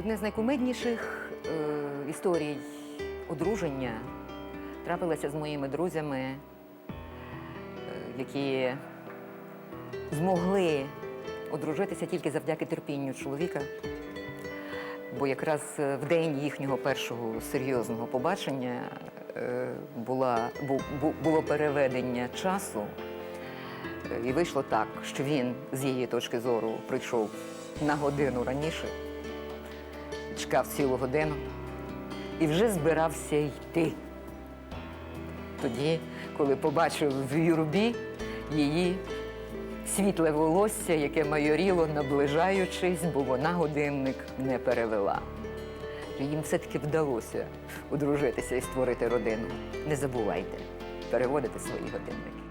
Одне з найкумедніших е, історій одруження трапилося з моїми друзями, е, які змогли одружитися тільки завдяки терпінню чоловіка. Бо якраз е, в день їхнього першого серйозного побачення е, була, бу- бу- було переведення часу. Е, І вийшло так, що він з її точки зору прийшов на годину раніше, чекав цілу годину і вже збирався йти. Тоді, коли побачив в юрбі її світле волосся, яке майоріло, наближаючись, бо вона годинник не перевела. Їм все-таки вдалося одружитися і створити родину. Не забувайте переводити свої годинники.